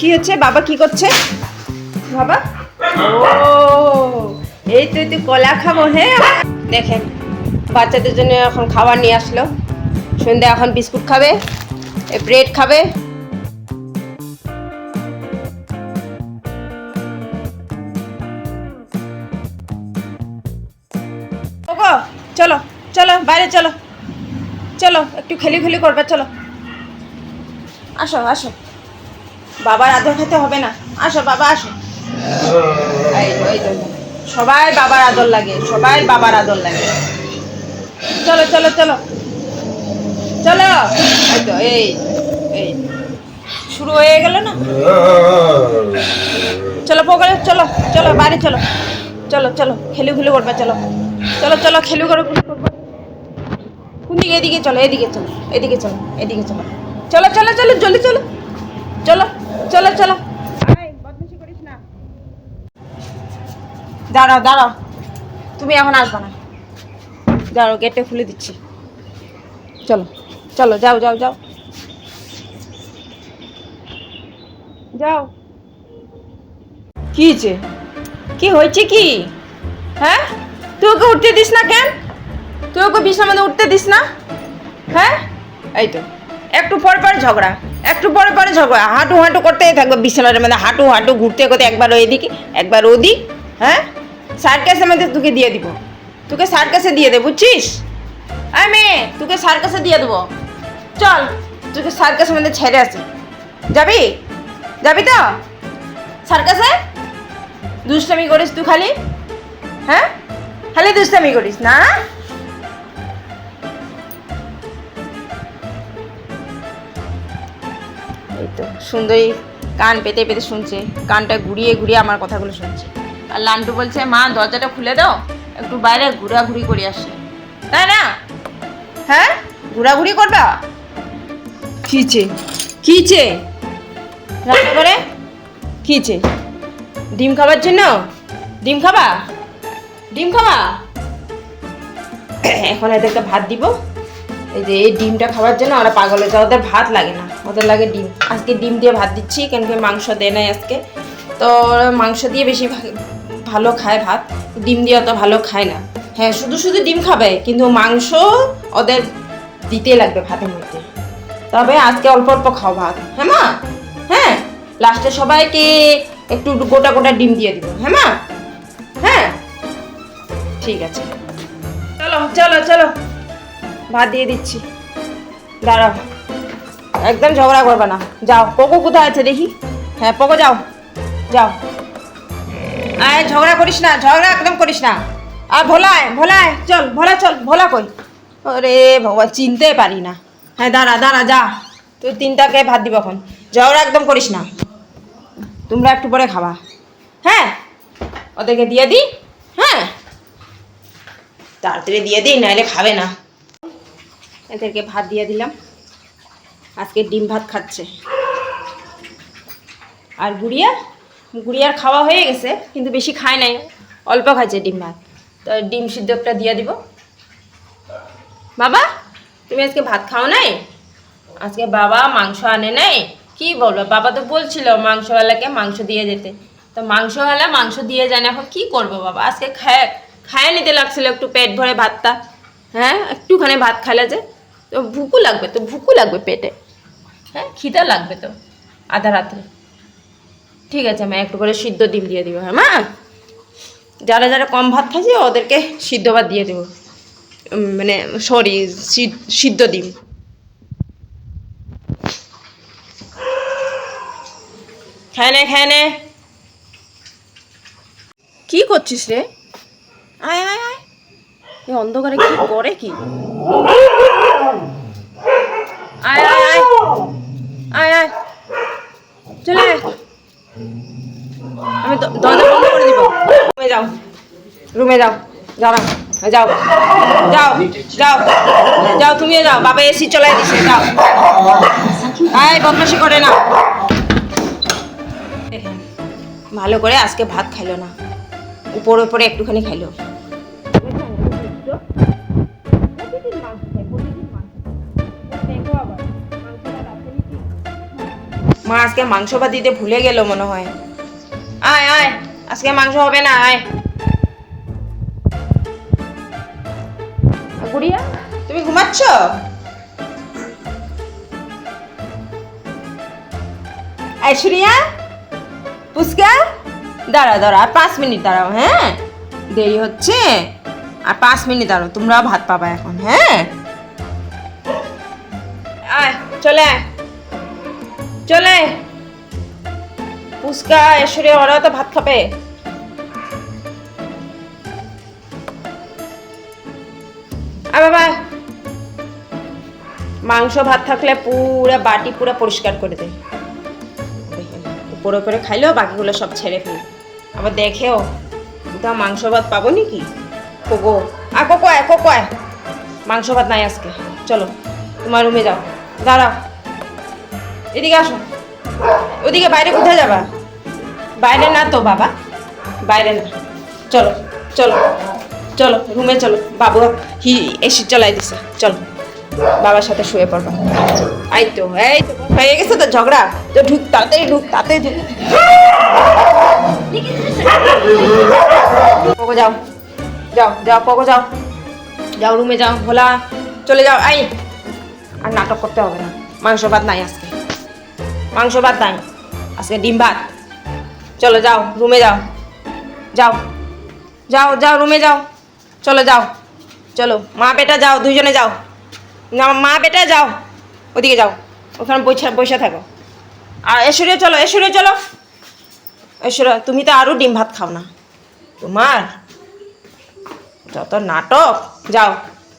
কি হচ্ছে? বাবা কি করছে? বাবা? ও, এই তো তুই কলা খাব হ্যাঁ? দেখেন, বাচ্চাদের জন্য এখন খাবার নিয়ে আসলো। সন্ধ্যা এখন বিস্কুট খাবে ব্রেড খাবে। চলো চলো, বাইরে চলো। চলো, একটু খেলি খেলি করবে, চলো। আসো আসো। বাবার আদর খেতে হবে না। আসো, বাবা, আসো। সবাই বাবার আদর লাগে, সবাই বাবার আদর লাগে। চলো চলো চলো। চলো। এই তো, এই এই। শুরু হয়ে গেল না? চলো পকড়ে চলো চলো, বাড়ি চলো। চলো চলো, খেলু খেলু করবে, চলো। চলো চলো, খেলু করো করবে কোন দিকে এদিকে চলো এদিকে চলো এদিকে চলো এদিকে চলো। চলো চলো চলো, জলদি, চলো। চলো। চলো চলো। দাঁড়াও দাঁড়াও। তুমি এখন আসবে না। দাঁড়াও গেটে খুলে দিচ্ছি। চলো চলো যাও যাও যাও। যাও। কি যে? কি হয়েছে কি? হ্যাঁ? তুই ওকে উঠতে দিস না কেন? তুই ওকে মধ্যে উঠতে দিস না? হ্যাঁ? এই তো একটু পর পর ঝগড়া। একটু পরে পরে ঝগড়া। হাঁটু হাঁটু করতেই থাকবে বিছানার মধ্যে হাঁটু হাঁটু ঘুরতে করতে একবার ওইদিকে একবার ওদিক হ্যাঁ? সার্কাসের মধ্যে তোকে দিয়ে দিব। তোকে সার্কাসে দিয়ে দে, বুঝছিস? আয় মেয়ে, তোকে সার্কাসে দিয়ে দেবো। চল, তোকে সার্কাসের মধ্যে ছেড়ে আসি। যাবি? যাবি তো? সার্কাসে? দুষ্টামি করিস তুই খালি? হ্যাঁ? খালি দুষ্টামি করিস না? তো সুন্দরী কান পেতে পেতে শুনছে কানটা ঘুরিয়ে ঘুরিয়ে আমার কথাগুলো শুনছে। আর লান্টু বলছে মা দরজাটা খুলে দাও একটু বাইরে ঘোরাঘুরি করে আসে। তাই না। হ্যাঁ? ঘোরাঘুরি করবা? কিচে কিচে রান্না করে কিছে ডিম খাবার জন্য? ডিম খাবা? ডিম খাবা? এখন এদেরকে ভাত দিব। এই যে এই ডিমটা খাওয়ার জন্য ওরা পাগল হয়েছে ওদের ভাত লাগে না। ওদের লাগে ডিম। আজকে ডিম দিয়ে ভাত দিচ্ছি, কেন কি মাংস দেয় নাই আজকে। তো মাংস দিয়ে বেশি ভালো খায় ভাত, ডিম দিয়ে অত ভালো খায় না। হ্যাঁ শুধু শুধু ডিম খাবে, কিন্তু মাংস ওদের দিতে লাগবে ভাতের মধ্যে। তবে আজকে অল্প অল্প খাও ভাত। হ্যাঁ মা? হ্যাঁ? লাস্টে সবাইকে একটু গোটা গোটা ডিম দিয়ে দিব। হ্যাঁ মা? হ্যাঁ? ঠিক আছে। চলো চলো চলো। ভাত দিয়ে দিচ্ছি। দাঁড়াও। একদম ঝগড়া করবে না। যাও পোকো কোথায় আছে দেখি? হ্যাঁ পোকো যাও যাও। আয়, ঝগড়া করিস না, ঝগড়া একদম করিস না। আর ভোলায় ভোলায়, চল, ভোলা চল, ভোলা কই? ওরে ভগবান, চিনতে পারি না। হ্যাঁ দাঁড়া দাঁড়া, যা। তুই তিনটাকে ভাত দিব এখন। ঝগড়া একদম করিস না। তোমরা একটু পরে খাবা। হ্যাঁ ওদেরকে দিয়ে দিই হ্যাঁ তাড়াতাড়ি দিয়ে দিই নাহলে খাবে না। এদেরকে ভাত দিয়ে দিলাম। আজকে ডিম ভাত খাচ্ছে। আর গুড়িয়া? গুড়িয়ার খাওয়া হয়ে গেছে, কিন্তু বেশি খায় নাই। অল্প খাচ্ছে ডিম ভাত। তো ডিম সিদ্ধ একটা দিয়ে দিব। বাবা, তুমি আজকে ভাত খাও নাই? আজকে বাবা মাংস আনে নাই? কি বলব? বাবা তো বলছিল মাংসওয়ালাকে মাংস দিয়ে যেতে। তো মাংসওয়ালা মাংস দিয়ে যায় না, এখন কি করব বাবা? আজকে খায় খায় নিতে লাগছিল একটু পেট ভরে ভাতটা। হ্যাঁ একটুখানি ভাত খাইলে যে, তো ভুকু লাগবে, তো ভুকু লাগবে পেটে। হ্যাঁ খিদা লাগবে তো, আধা রাত্রে। ঠিক আছে, মা, একটু করে সিদ্ধ ডিম দিয়ে দিব হ্যাঁ মা। যারা যারা কম ভাত খাইছে ওদেরকে সিদ্ধ ভাত দিয়ে দেবো। মানে সরি সিদ্ধ ডিম। খায় নে নে। কি করছিস রে? আয় আয় আয়। এ অন্ধকারে কি করে কি আয় আয় আয় আয় আয় চলে আয় আমি দ- দরজা বন্ধ করে দিব রুমে যাও রুমে যাও না যাও যাও যাও যাও, তুমিও যাও, বাবা এসি চলাই দিছে, যাও। আয় বদমাসি করে না। ভালো করে আজকে ভাত খাইলো না, উপরে উপরে একটুখানি খাইলো। মা আজকে মাংস ভাত দিতে ভুলে গেল মনে হয়। আয় আয়, আজকে মাংস হবে না, আয়। তুমি ঘুমাচ্ছ? ঐশ্বরিয়া পুষ্কা, দাঁড়া দাঁড়া, আর পাঁচ মিনিট দাঁড়াও হ্যাঁ? দেরি হচ্ছে, আর পাঁচ মিনিট দাঁড়াও, তোমরাও ভাত পাবা এখন হ্যাঁ? আয়, চলে চলে। পুষ্কা ঐশ্বরিয়া ওরাও তো ভাত খাবে। মাংস, ভাত থাকলে পুরো বাটি পুরো পরিষ্কার করে দেয় উপরে উপরে খাইলেও বাকিগুলো সব ছেড়ে ফেলে। আবার দেখেও কোথাও মাংস, ভাত পাবো নাকি কোকো আ কোকো আয় কোকো আয়। মাংস, ভাত নাই আজকে। চলো, তোমার রুমে যাও। দাঁড়াও। এদিকে আসো। ওদিকে বাইরে কোথায় যাবা? বাইরে না তো বাবা। বাইরে না। চলো চলো চলো, রুমে চলো। বাবু হি, এসি চলাই দিছে। চলো। বাবার সাথে শুয়ে পড়বা। এই তো এই তো, হয়ে গেছে তো ঝগড়া। তো ঢুক, তাড়াতাড়ি ঢুক তাড়াতাড়ি ঢুক। যাও যাও যাও কোকো যাও। যাও রুমে যাও, ভোলা, চলে যাও আই আর নাটক করতে হবে না। মাংস ভাত নাই আজকে। মাংস ভাত নাই। আজকে ডিম ভাত। চলো যাও রুমে যাও। যাও যাও যাও রুমে যাও। চলো যাও। চলো, মা বেটা যাও, দুইজনে যাও। না মা বেটা যাও। ওদিকে যাও। ওখানে বসে বসে থাকো। আর এসরে চলো এসরে চলো। এসরে তুমি তো আরও ডিম ভাত খাও না। তোমার যত নাটক। যাও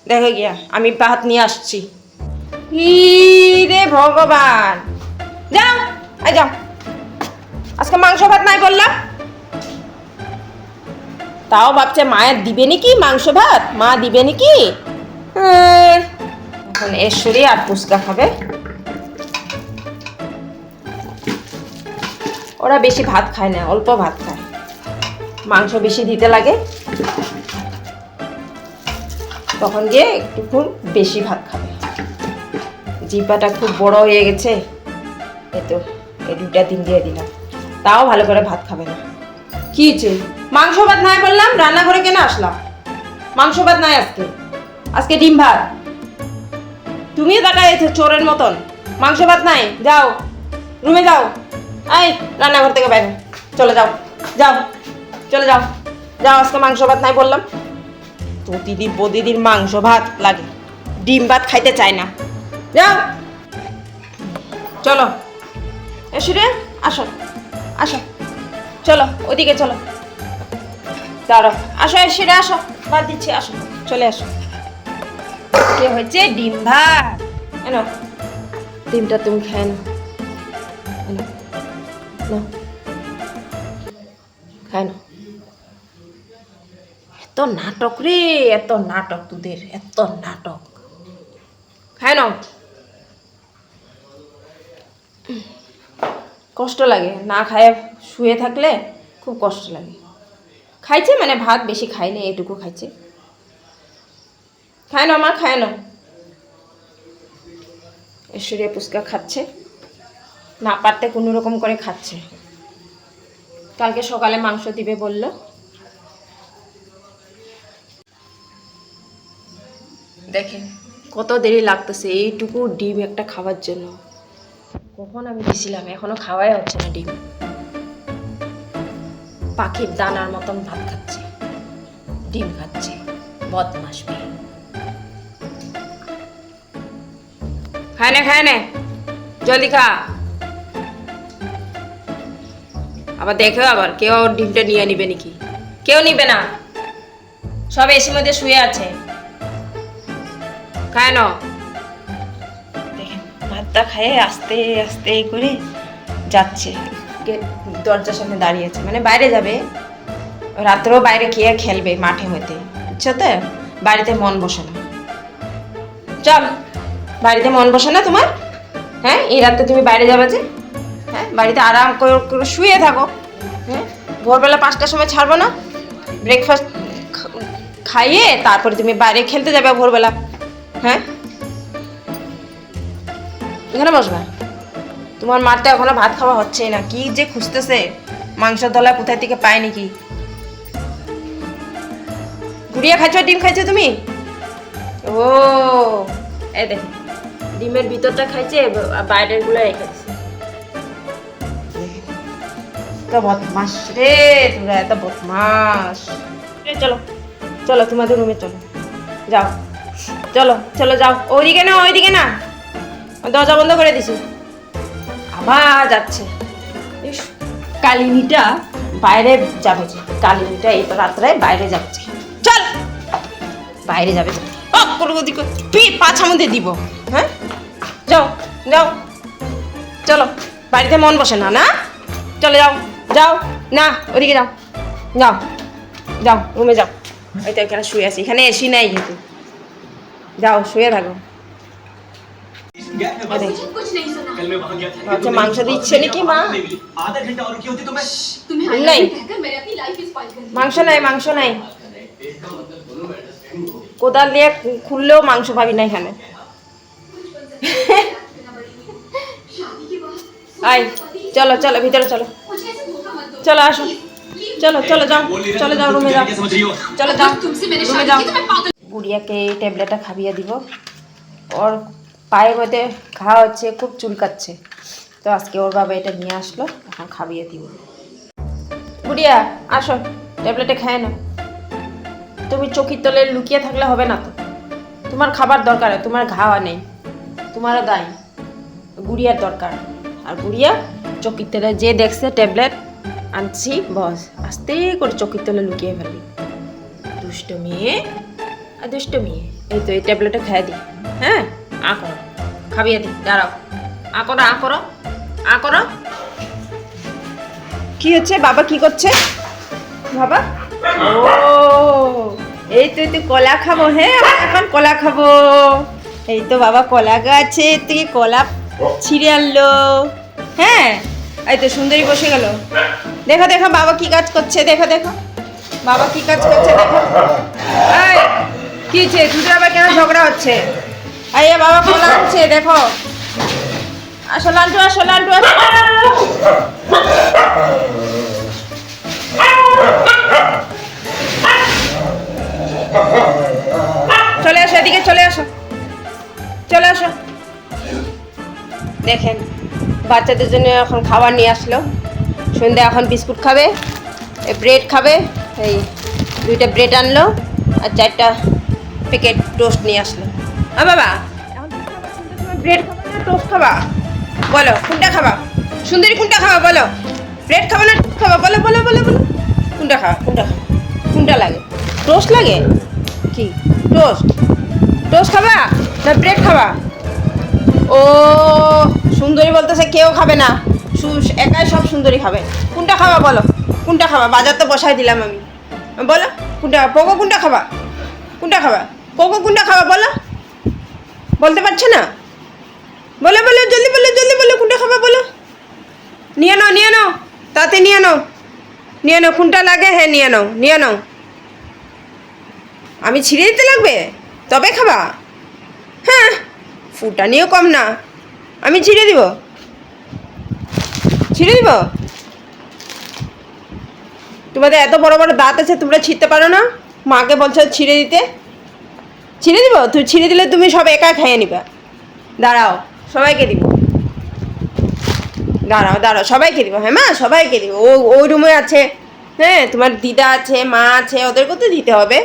দেখো গিয়া আমি ভাত নিয়ে আসছি। রে ভগবান! যাও আই যাও। আজকে মাংস ভাত নাই বললাম। তাও ভাবছে মায়ের দিবে নাকি মাংস ভাত? মা দিবে নাকি? উম, এখন এশ্বরী আর পুচকা খাবে। ওরা বেশি ভাত খায় না, অল্প ভাত খায়। মাংস বেশি দিতে লাগে। তখন গিয়ে একটু বেশি ভাত খাবে। জিপাটা খুব বড় হয়ে গেছে। এই তো, এই দুটা দিন দিয়ে দিলাম। তাও ভালো করে ভাত খাবে না। কি হয়েছে? মাংস ভাত নাই বললাম, রান্নাঘরে কেন আসলাম? মাংস ভাত নাই আজকে। আজকে ডিম ভাত। তুমিও তাকাইছো চোরের মতন। মাংস ভাত নাই? যাও। রুমে যাও। আই রান্নাঘর থেকে বাইরে। চলে যাও। যাও। চলে যাও। যাও, আজকে মাংস ভাত নাই বললাম। তো দিদি বদিদির মাংস ভাত লাগে। ডিম ভাত খাইতে চায় না। যাও। চলো। এসো রে আসো। আসো। চলো, ওদিকে চলো। দাঁড়ো আসো এসে রে আসো। ভাত দিচ্ছি, আসো। চলে আসো। কে হয়েছে ডিম ভাত। এনো ডিমটা তুমি খেয়ে নাও। খায় নাও। এত নাটক রে, এত নাটক তোদের, এত নাটক। খায় নাও। কষ্ট লাগে, না খায় শুয়ে থাকলে খুব কষ্ট লাগে। খাইছে মানে ভাত বেশি খাইনি এটুকু খাইছে। খায় না, মা খায় না। ঐশ্বরিয়া পুচকা খাচ্ছে। না পারতে কোনো রকম করে খাচ্ছে। কালকে সকালে মাংস দিবে বলল। দেখেন, কত দেরি লাগতেছে এইটুকু ডিম একটা খাওয়ার জন্য। কখন আমি দিছিলাম, এখনও খাওয়াই হচ্ছে না ডিম। পাখির দানার মতন ভাত খাচ্ছে, ডিম খাচ্ছে বদমাস মেয়ে। খায় না খায় না। জলদি খা। আবার দেখো আবার, কেউ ওর ডিমটা নিয়ে নিবে নাকি? কেউ নিবে না। সব এসির মধ্যে শুয়ে আছে। খায় না ভাতটা খায়ে আস্তে আস্তে করে যাচ্ছে। গেট দরজার সামনে দাঁড়িয়েছে মানে বাইরে যাবে। রাত্রেও বাইরে খেয়ে খেলবে মাঠে মধ্যে বুঝছ তো? বাড়িতে মন বসে না। চল। বাড়িতে মন বসে না তোমার? হ্যাঁ এই রাতে তুমি বাইরে যাবে যে? হ্যাঁ বাড়িতে আরাম করে শুয়ে থাকো। হ্যাঁ ভোরবেলা পাঁচটার সময় ছাড়বো না। ব্রেকফাস্ট খাইয়ে তারপরে তুমি বাইরে খেলতে যাবে ভোরবেলা। হ্যাঁ? এখানে বসবা তোমার মার তো এখনও ভাত খাওয়া হচ্ছেই না। কি যে খুঁজতেছে? মাংসের দলা কোথায় থেকে পায় নাকি? গুড়িয়া খাইছো, ডিম খাইছো তুমি? ও, এই দেখ। ডিমের ভিতরটা খাইছে বাইরেরগুলো রেখে দিছে। তো বদমাস রে তোরা এত বদমাস চলো চলো তোমাদের রুমে চলো। যাও চলো চলো যাও। ওইদিকে না ওইদিকে না। দরজা বন্ধ করে দিছি। আবার যাচ্ছে। কালিনীটা বাইরে যাবে কালিনীটা এই রাত্রে বাইরে যাচ্ছে চল বাইরে যাবে পি- পাছার মধ্যে দিব। যাও যাও। চলো বাড়িতে মন বসে না না? চলে যাও যাও। না ওদিকে যাও। যাও যাও রুমে যাও। ওই তো এখানে শুয়ে আছি এখানে এসি নাই কিন্তু। যাও শুয়ে থাকো। মাংস দিচ্ছে নাকি মা? নাই। মাংস নাই মাংস নাই। কোদাল দিয়ে খুললেও মাংস পাবি না এখানে। আই চলো চলো, ভিতরে চলো। চলো, আসো। চলো চলো যাও চলো যাও, রুমে যাও। চলো যাও, রুমে যাও। গুড়িয়াকে এই ট্যাবলেটটা খাবিয়ে দিব। ওর পায়ের মধ্যে ঘা হচ্ছে, খুব চুলকাচ্ছে। তো আজকে ওর বাবা এটা নিয়ে আসলো, এখন খাবিয়ে দিব। গুড়িয়া, আসো ট্যাবলেটে খায় না তুমি চোখের তলে লুকিয়ে থাকলে হবে না তো। তোমার খাবার দরকার, তোমার ঘাওয়া নেই। তোমারও দায়। গুড়িয়ার দরকার। আর গুড়িয়া, চকির তলে যে দেখছে ট্যাবলেট আনছি, বস, আস্তে করে চকির তলে লুকিয়ে ফেলি দুষ্ট মেয়ে, আর দুষ্ট মেয়ে, এই তো এই ট্যাবলেটটা খাইয়ে দিই হ্যাঁ? আ করো। খাবিয়ে দিই দাঁড়াও আ করো আ করো। আ করো। কি হচ্ছে? বাবা কি করছে? বাবা? ও, এই তো এই তো কলা খাব হ্যাঁ এখন কলা খাব। এই তো বাবা, কলা গাছে থেকে কলা ছিঁড়ে আনলো। হ্যাঁ? এই তো সুন্দরী বসে গেল। দেখো দেখো, বাবা কি কাজ করছে, দেখো দেখো। বাবা কি কাজ করছে, দেখো। এই, কি হচ্ছে? দুটো আবার কেন ঝগড়া হচ্ছে? এ বাবা, কলা আনছে, দেখো। আসো লান্টু আসো লান্টু আসো। চলে আসো, এদিকে চলে আসো। চলে আসো। দেখেন, বাচ্চাদের জন্য এখন খাবার নিয়ে আসলো। সন্ধ্যা এখন বিস্কুট খাবে ব্রেড খাবে, এই দুইটা ব্রেড আনলো, আর চারটা প্যাকেট টোস্ট নিয়ে আসলো। আ বাবা ব্রেড খাবা না টোস্ট খাবা? বলো, কোনটা খাবা? সুন্দরী কোনটা খাবা, বলো? ব্রেড খাবা না টোস্ট খাবা? বলো বলো বলো বলো। কোনটা খাবা কোনটা খাবা? কোনটা লাগে? টোস্ট লাগে? কি? টোস্ট টোস্ট খাবা? না ব্রেড খাবা? ও, সুন্দরী বলতেছে কেউ খাবে না। একাই সব সুন্দরী খাবে। কোনটা খাবা বলো? কোনটা খাবা? বাজার তো বসাই দিলাম আমি। বলো, কোনটা? পোকো কোনটা খাবা? কোনটা খাবা? পোকো কোনটা খাবা বলো? বলতে পারছে না? বলো বলো, জলদি বলো জলদি বলো, কোনটা খাবা বলো? নিয়ে নাও নিয়ে নাও। তাতে নিয়ে নাও। নিয়ে নাও, কোনটা লাগে? হ্যাঁ নিয়ে নাও নিয়ে নাও। আমি ছিঁড়ে দিতে লাগবে? তবে খাবা? হ্যাঁ ফুটা নিয়েও কম না। আমি ছিঁড়ে দিব। ছিঁড়ে দিব? তোমাদের এত বড় বড় দাঁত আছে, তোমরা ছিঁড়তে পারো না। মাকে বলছো ছিঁড়ে দিতে। ছিঁড়ে দিব? তুই ছিঁড়ে দিলে তুমি সব একা খেয়ে নিবা। দাঁড়াও, সবাইকে দিব। দাঁড়াও দাঁড়াও, সবাইকে দিব। হ্যাঁ মা, সবাইকে দিব। ও, ওই রুমে আছে। হ্যাঁ তোমার দিদা আছে, মা আছে, ওদেরকেও তো দিতে হবে।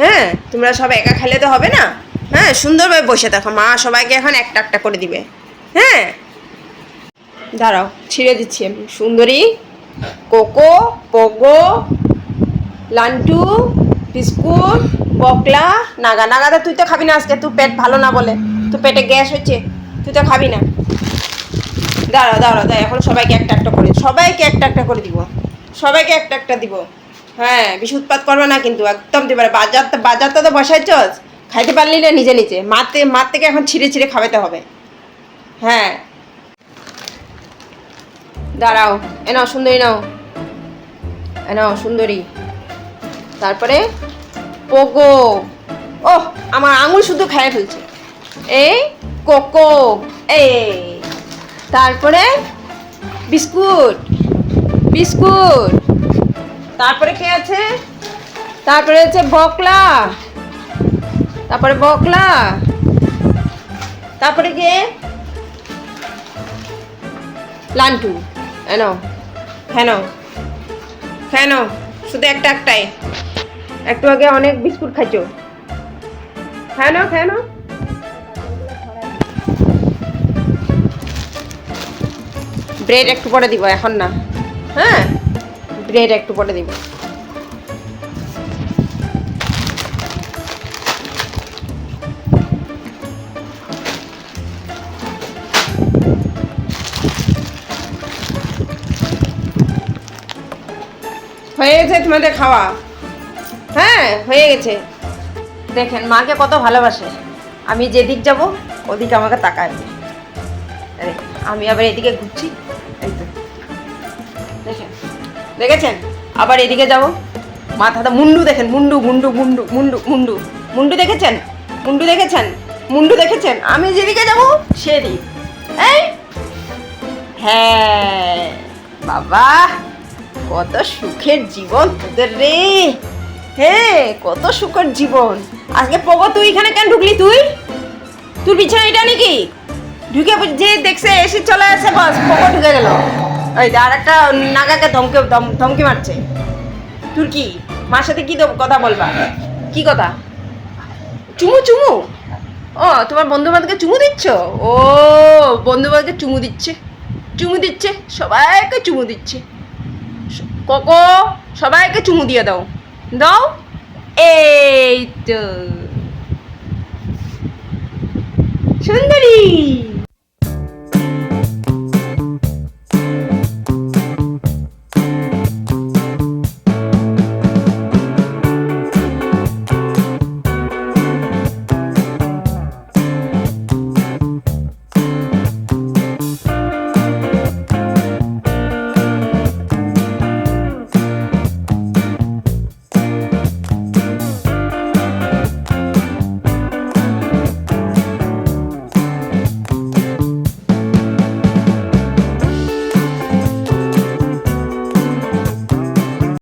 হ্যাঁ তোমরা সব একা খেলে তো হবে না। হ্যাঁ সুন্দরভাবে বসে দেখো। মা সবাইকে এখন একটা একটা করে দিবে। হ্যাঁ? দাঁড়াও, ছিঁড়ে দিচ্ছি আমি। সুন্দরী, কোকো, পোগো, লান্টু, বিস্কুট বকলা নাগা। নাগাদা, তুই তো খাবি না আজকে। তুই পেট ভালো না বলে। তুই পেটে গ্যাস হচ্ছে। তুই তো খাবি না। দাঁড়াও দাঁড়াও দাঁড়া এখন সবাইকে একটা একটা করে সবাইকে একটা একটা করে দিব। সবাইকে একটা একটা দিব। হ্যাঁ বেশি উৎপাত করবে না কিন্তু। একদম দিবে। বাজার তো বাজারটা তো বসাইছ খাইতে পারলি না নিজে নিজে। মাতে মার থেকে এখন ছিঁড়ে ছিঁড়ে খাওয়াতে হবে। হ্যাঁ। দাঁড়াও, এ নাও সুন্দরী নাও। এ নাও সুন্দরী। তারপরে পোগো ওহ, আমার আঙুল শুধু খেয়ে ফেলছে। এই কোকো, এই। তারপরে বিস্কুট বিস্কুট। তারপরে কে আছে? তারপরে হচ্ছে বকলা। তারপরে বকলা। তারপরে কে? লান্টু। কেন কেন কেন শুধু একটা একটাই। একটু আগে অনেক বিস্কুট খাইছো। কেন কেন ব্রেড একটু পরে দিব, এখন না। হ্যাঁ? ব্রেড একটু পরে দিব। গেছে তোমাদের খাওয়া। হ্যাঁ হয়ে গেছে। দেখেন, মাকে কত ভালোবাসে। আমি যেদিক যাব, ওদিক আমাকে তাকায়। আমি আবার এদিকে ঘুরছি। দেখেন, দেখেছেন? আবার এদিকে যাব। মাথাটা মুন্ডু দেখেন, মুন্ডু মুন্ডু মুন্ডু মুন্ডু মুন্ডু। মুন্ডু দেখেছেন? মুন্ডু দেখেছেন? মুন্ডু দেখেছেন? আমি যেদিকে যাব, সেদিক। এই! হ্যাঁ বাবা! কত সুখের জীবন তোদের রে। হে, কত সুখের জীবন। আজকে পগো, তুই এখানে কেন ঢুকলি তুই? তোর বিছানা এটা নাকি? ঢুকে যে দেখছে, এসে চলে আসে, বাস, পগো ঢুকে গেল। ওই আর একটা নাগাকে ধমকে ধম- ধমকি মারছে। তোর কি? মার সাথে কি কথা বলবা? কি কথা? চুমু চুমু? ও, তোমার বন্ধু বান্ধবকে চুমু দিচ্ছ? ও বন্ধু বান্ধবকে চুমু দিচ্ছে। চুমু দিচ্ছে, সবাইকে চুমু দিচ্ছে। কোকো সবাইকে চুমু দিয়ে দাও। দাও। এই তো। সুন্দরী।